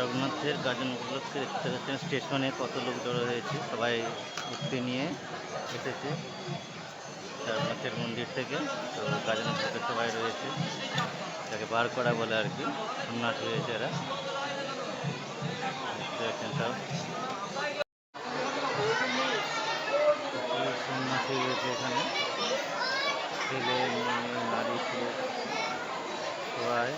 রঘুনাথের গাজন উপলক্ষে দেখতে পাচ্ছেন স্টেশনে কত লোক জড়ো হয়েছে, সবাই উঠতে নিয়ে এসেছে। তারকনাথের মন্দির থেকে তো গাজন উপলক্ষে সবাই রয়েছে। তাকে বার করা বলে আর কি সোমনাথ হয়েছে এরা। দেখতে পাচ্ছেন তাও সোমনাথ হয়েছে এখানে। ছেলে, মেয়ে, নারী সবাই।